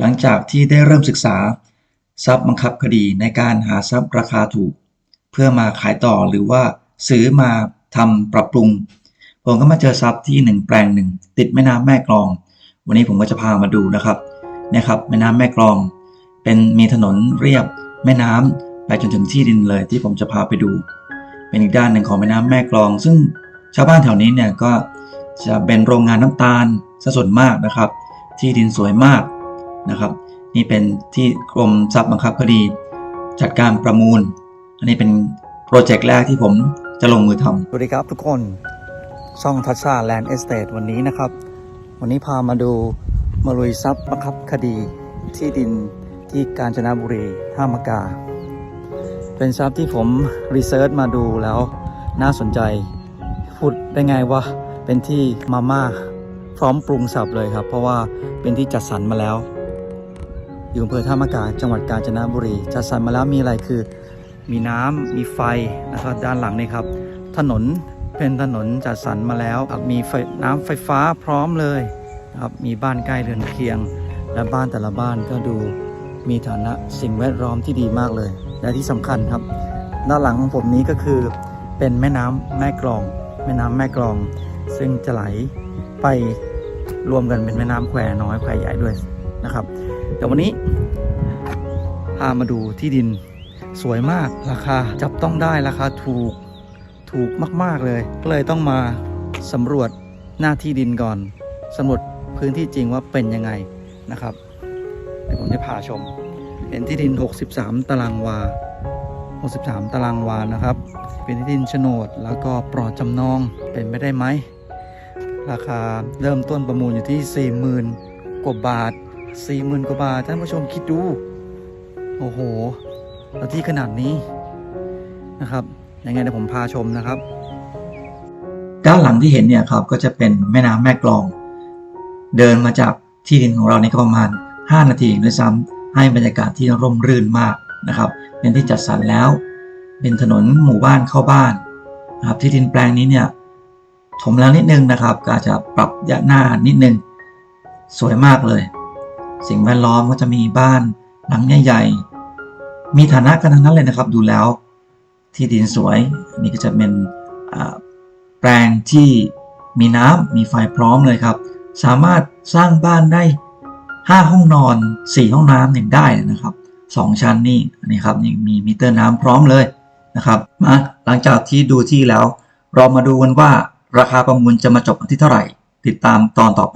หลังจากที่ได้เริ่มศึกษา ทรัพย์บังคับคดีในการหาทรัพย์ราคาถูก เพื่อมาขายต่อหรือว่าซื้อมาทำปรับปรุง ผมก็มาเจอทรัพย์ที่หนึ่งแปลงหนึ่งติดแม่น้ำแม่กลอง วันนี้ผมก็จะพามาดูนะครับนะครับแม่น้ำแม่กลอง เป็นมีถนนเรียบแม่น้ำไปจนถึงที่ดินเลยที่ผมจะพาไปดู เป็นอีกด้านหนึ่งของแม่น้ำแม่กลอง ซึ่งชาวบ้านแถวนี้เนี่ยก็จะเป็นโรงงานน้ำตาลซะส่วนมากนะครับ ที่ดินสวยมาก นะครับ นี่เป็นที่กรมทรัพย์บังคับคดีจัดการประมูล อันนี้เป็นโปรเจกต์แรกที่ผมจะลงมือทำสวัสดีครับทุกคนช่องทัชชาแลนด์เอสเตทวันนี้นะครับ วันนี้พามาดูมาลุยทรัพย์บังคับคดีที่ดินที่กาญจนบุรีท่ามกา เป็นทรัพย์ที่ผมรีเสิร์ชมาดูแล้วน่าสนใจ พูดได้ไงว่าเป็นที่มาม่าพร้อมปรุงสับเลยครับ เพราะว่าเป็นที่จัดสรรมาแล้ว อยู่อำเภอท่ามกาจังหวัดกาญจนบุรี จัดสรรมาแล้วมีอะไรคือ มีน้ำมีไฟนะครับด้านหลังนี่ครับ ถนนเป็นถนนจัดสรรมาแล้วมีไฟน้ำไฟฟ้าพร้อมเลยนะครับมีบ้านใกล้เรือนเคียง และบ้านแต่ละบ้านก็ดูมีฐานะสิ่งแวดล้อมที่ดีมากเลย และที่สำคัญครับ ด้านหลังของผมนี้ก็คือเป็นแม่น้ำแม่กลอง แม่น้ำแม่กลอง ซึ่งจะไหลไปรวมกันเป็นแม่น้ำแควน้อยแควใหญ่ด้วย นะครับเดี๋ยววันนี้พามาดูที่ดินสวยมากราคาจับต้องได้ราคาถูกถูกมาก ๆ เลย ก็เลยต้องมาสำรวจหน้าที่ดินก่อนสำรวจพื้นที่จริงว่าเป็นยังไงนะครับเดี๋ยวผมจะพาชม เป็นที่ดิน 63 ตารางวา 63 ตารางวานะครับ เป็นที่ดินโฉนดแล้วก็ปลอดจำนองเป็นไปได้ไหม ราคาเริ่มต้นประมูลอยู่ที่ 40,000 กว่าบาท 40,000กว่าบาทท่านผู้ชมคิดดู โอ้โหที่ขนาดนี้นะครับยังไงเดี๋ยวผมพาชมนะครับ ด้านหลังที่เห็นเนี่ยครับก็จะเป็นแม่น้ำแม่กลอง เดินมาจากที่ดินของเรานี่ก็ประมาณ 5 นาทีด้วยซ้ำให้บรรยากาศที่ร่มรื่นมากนะครับ เป็นที่จัดสรรแล้ว เป็นถนนหมู่บ้านเข้าบ้านนะครับที่ดินแปลงนี้เนี่ยถมแล้วนิดนึงนะครับก็จะปรับยะหน้านิดนึง สวยมากเลย สิ่งแวดล้อมก็จะมีบ้านหลังใหญ่ๆมีฐานะกันทั้งนั้นเลยนะครับ ดูแล้วที่ดินสวยอันนี้ก็จะเป็นแปลงที่มีน้ำมีไฟพร้อมเลยครับ สามารถสร้างบ้านได้ 5 ห้องนอน 4 ห้องน้ำเนี่ยได้นะครับ 2 ชั้นนี่นนี้ครับนี่มีมิเตอร์น้ำพร้อมเลยนะครับมาหลังจากที่ดูที่แล้ว เรามาดูกันว่าราคาประมูลจะมาจบที่เท่าไหร่ ติดตามตอนต่อไป